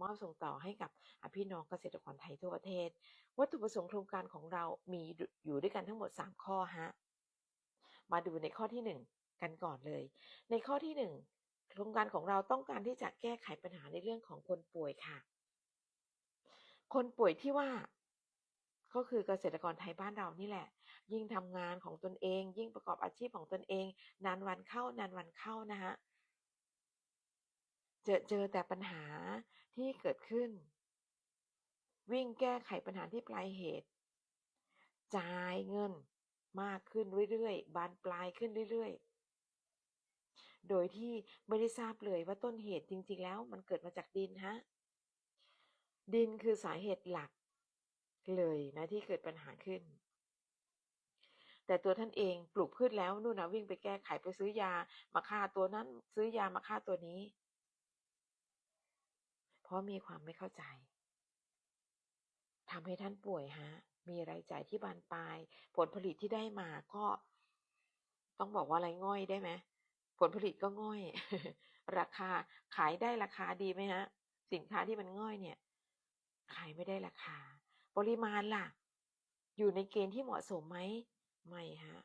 มอบส่งต่อให้กับพี่น้องเกษตรกรไทยทั่วประเทศ วัตถุประสงค์โครงการของเรามีอยู่ด้วยกันทั้งหมด 3 ข้อฮะมาดูในข้อที่ 1 กันก่อนเลย ในข้อที่ 1 โครงการของเราต้องการที่จะแก้ไขปัญหาในเรื่องของคนป่วยค่ะ คนป่วยที่ว่าก็คือเกษตรกรไทยบ้านเรานี่แหละ ยิ่งทำงานของตนเอง ยิ่งประกอบอาชีพของตนเอง นานวันเข้านานวันเข้านะฮะเจอเจอแต่ปัญหา ที่เกิดขึ้น วิ่งแก้ไขปัญหาที่ปลายเหตุ จ่ายเงินมากขึ้นเรื่อยๆ บานปลายขึ้นเรื่อยๆ โดยที่ไม่ได้ทราบเลยว่าต้นเหตุจริงๆ แล้วมันเกิดมาจากดินฮะ ดินคือสาเหตุหลัก เลยนะที่เกิดปัญหาขึ้น แต่ตัวท่านเองปลูกพืชแล้วนู่นนะวิ่งไปแก้ไขไปซื้อยามาฆ่าตัวนั้น ซื้อยามาฆ่าตัวนี้ เพราะมีความไม่เข้าใจทำให้ท่านป่วยฮะ มีรายจ่ายที่บานปลาย ผลผลิตที่ได้มาก็ ต้องบอกว่าอะไรง่อยได้ไหมผลผลิตก็ง่อย ราคาขายได้ราคาดีไหมฮะ สินค้าที่มันง่อยเนี่ย ขายไม่ได้ราคา ปริมาณล่ะ อยู่ในเกณฑ์ที่เหมาะสมไหมไม่ฮะ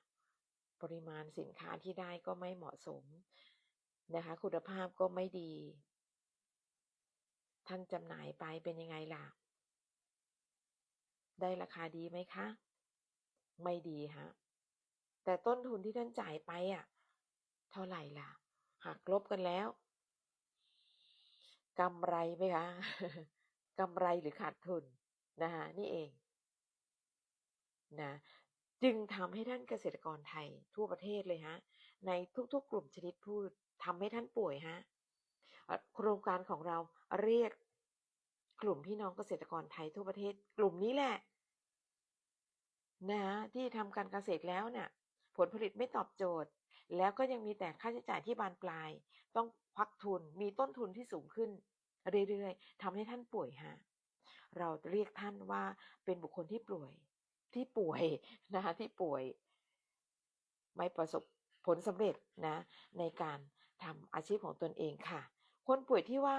ปริมาณสินค้าที่ได้ก็ไม่เหมาะสมนะคะ คุณภาพก็ไม่ดี ท่านจำหน่ายไปเป็นยังไงล่ะ ได้ราคาดีไหมคะ ไม่ดีฮะ แต่ต้นทุนที่ท่านจ่ายไปอะ เท่าไหร่ล่ะ หักลบกันแล้วกำไรไหมคะกำไรหรือขาดทุนนะคะนี่เองนะจึงทำให้ท่านเกษตรกรไทยทั่วประเทศเลยฮะ ในทุกๆกลุ่มชนิดพืชทำให้ท่านป่วยฮะ โครงการของเราเรียกกลุ่มพี่น้องเกษตรกรไทยทั่วประเทศ กลุ่มนี้แหละนะที่ทำการเกษตรแล้วเนี่ยผลผลิตไม่ตอบโจทย์ แล้วก็ยังมีแต่ค่าใช้จ่ายที่บานปลาย ต้องควักทุนมีต้นทุนที่สูงขึ้น เรื่อยๆทำให้ท่านป่วยฮะเราเรียกท่านว่าเป็นบุคคลที่ป่วย ที่ป่วยนะคะที่ป่วย ไม่ประสบผลสำเร็จนะ ในการทำอาชีพของตนเองค่ะ คนป่วยที่ว่า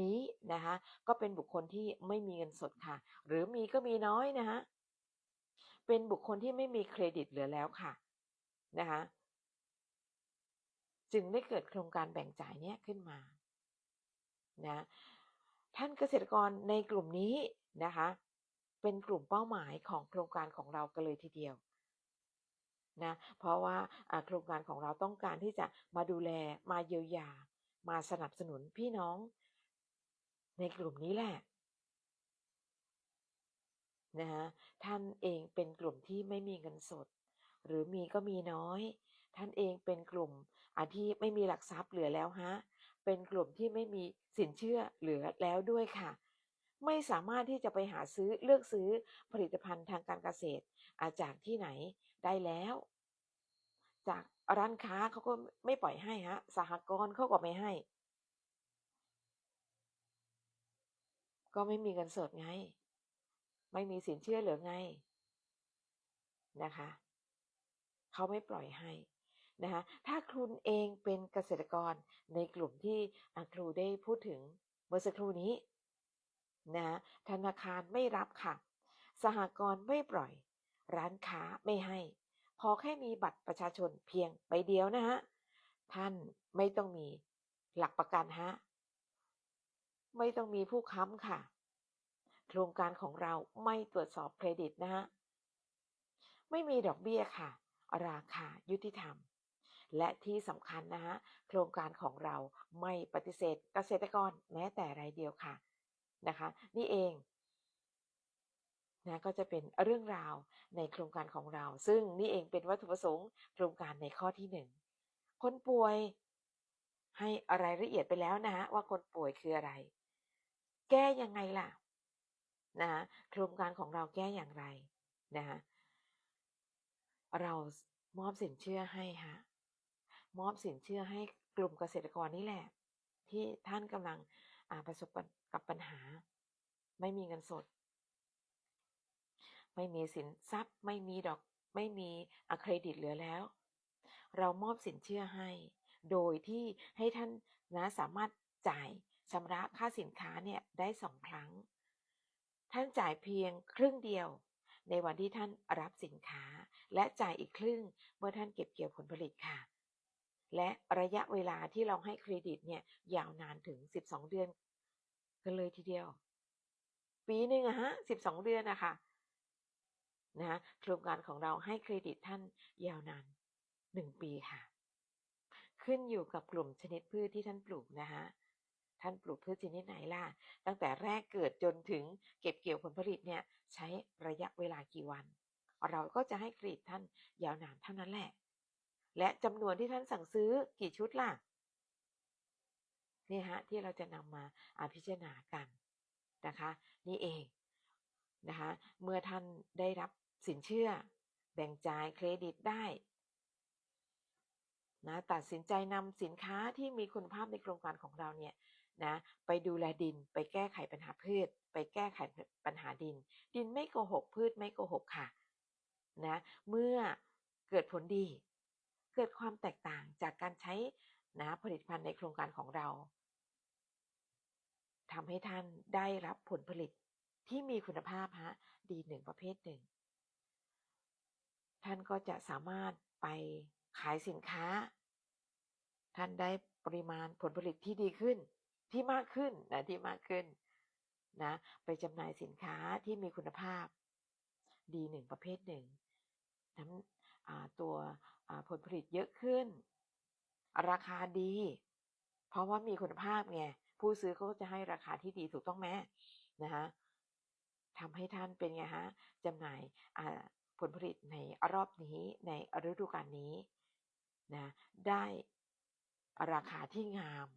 นี้นะคะก็เป็นบุคคลที่ไม่มีเงินสดค่ะ หรือมีก็มีน้อยนะคะเป็นบุคคลที่ไม่มีเครดิตเหลือแล้วค่ะนะคะจึงได้เกิดโครงการแบ่งจ่ายเนี้ยขึ้นมานะท่านเกษตรกรในกลุ่มนี้นะคะเป็นกลุ่มเป้าหมายของโครงการของเรากันเลยทีเดียวนะเพราะว่าโครงการของเราต้องการที่จะมาดูแลมาเยียวยา มาสนับสนุนพี่น้องในกลุ่มนี้แหละนะฮะท่านเองเป็นกลุ่มที่ไม่มีเงินสด หรือมีก็มีน้อย ท่านเองเป็นกลุ่มอาที่ไม่มีหลักทรัพย์เหลือแล้วฮะเป็นกลุ่มที่ไม่มีสินเชื่อเหลือแล้วด้วยค่ะ ไม่สามารถที่จะไปหาซื้อเลือกซื้อผลิตภัณฑ์ทางการเกษตร อาจากที่ไหนได้แล้ว จาก ร้านค้าเขาก็ไม่ปล่อยให้ฮะ สหกรณ์เขาก็ไม่ให้ ก็ไม่มีเงินสดไง ไม่มีสินเชื่อเหลือไงนะคะเขาไม่ปล่อยให้นะคะถ้าคุณเองเป็นเกษตรกรในกลุ่มที่ครูได้พูดถึงเมื่อสักครู่นี้นะธนาคารไม่รับค่ะ สหกรณ์ไม่ปล่อย ร้านค้าไม่ให้ อแค่มีบัตรประชาชนเพียงใบเดียวนะฮะ ท่านไม่ต้องมีหลักประกันฮะ ไม่ต้องมีผู้ค้ำค่ะ โครงการของเราไม่ตรวจสอบเครดิตนะฮะ ไม่มีดอกเบี้ยค่ะ ราคายุติธรรม และที่สำคัญนะฮะ โครงการของเราไม่ปฏิเสธเกษตรกรแม้แต่รายเดียวค่ะนะคะ นี่เอง นะก็จะเป็นเรื่องราวในโครงการของเรา ซึ่งนี่เองเป็นวัตถุประสงค์โครงการในข้อที่หนึ่งคนป่วยให้อะไรละเอียดไปแล้วนะฮะว่าคนป่วยคืออะไร แก้ยังไงล่ะนะะโครงการของเราแก้อย่างไรนะเรามอบสินเชื่อให้ฮะมอบสินเชื่อให้กลุ่มเกษตรกรนี่แหละ ที่ท่านกำลังประสบกับปัญหา ไม่มีเงินสด ไม่มีสินทรัพย์ ไม่มีดอก ไม่มีอเครดิตเหลือแล้ว เรามอบสินเชื่อให้ โดยที่ให้ท่านนะสามารถจ่ายชำระค่าสินค้าเนี่ยได้สองครั้ง ท่านจ่ายเพียงครึ่งเดียว ในวันที่ท่านรับสินค้า และจ่ายอีกครึ่งเมื่อท่านเก็บเกี่ยวผลผลิตค่ะ และระยะเวลาที่เราให้เครดิตเนี่ยยาวนานถึง 12 เดือน กันเลยทีเดียว ปีหนึ่งอะฮะ 12 เดือนนะคะ นะโครงการของเราให้เครดิตท่านยาวนาน 1 ปีค่ะ ขึ้นอยู่กับกลุ่มชนิดพืชที่ท่านปลูกนะคะท่านปลูกพืชชนิดไหนล่ะ ตั้งแต่แรกเกิดจนถึงเก็บเกี่ยวผลผลิตเนี่ยใช้ระยะเวลากี่วัน เราก็จะให้เครดิตท่านยาวนานเท่านั้นแหละ และจำนวนที่ท่านสั่งซื้อกี่ชุดล่ะนี่ฮะที่เราจะนำมาอาพิจารณากันนะคะ นี่เองนะคะเมื่อท่านได้รับ สินเชื่อ แบ่งจ่ายเครดิตได้นะตัดสินใจนำสินค้าที่มีคุณภาพในโครงการของเราเนี่ยนะไปดูแลดินไปแก้ไขปัญหาพืช ไปแก้ไขปัญหาดิน ดินไม่โกหกพืชไม่โกหกค่ะนะเมื่อเกิดผลดี เกิดความแตกต่างจากการใช้นะผลิตภัณฑ์ในโครงการของเราทำให้ท่านได้รับผลผลิตที่มีคุณภาพฮะดีหนึ่งประเภทหนึ่ง ท่านก็จะสามารถไปขายสินค้า ท่านได้ปริมาณผลผลิตที่ดีขึ้น ที่มากขึ้นนะที่มากขึ้นนะไปจำหน่ายสินค้าที่มีคุณภาพ ดีหนึ่งประเภทหนึ่งน้ำตัวผลผลิตเยอะขึ้น ราคาดี เพราะว่ามีคุณภาพไงผู้ซื้อเขาก็จะให้ราคาที่ดีถูกต้องไหมนะคะทำให้ท่านเป็นไงฮะจำหน่าย ผลผลิตในรอบนี้ในฤดูกาลนี้นะได้ราคาที่งาม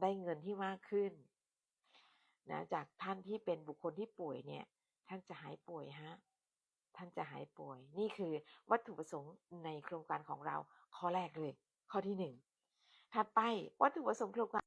ได้เงินที่มากขึ้นนะจากท่านที่เป็นบุคคลที่ป่วยเนี่ย ท่านจะหายป่วยฮะท่านจะหายป่วย นี่คือวัตถุประสงค์ในโครงการของเราข้อแรกเลย ข้อที่หนึ่งถัดไปวัตถุประสงค์โครงการ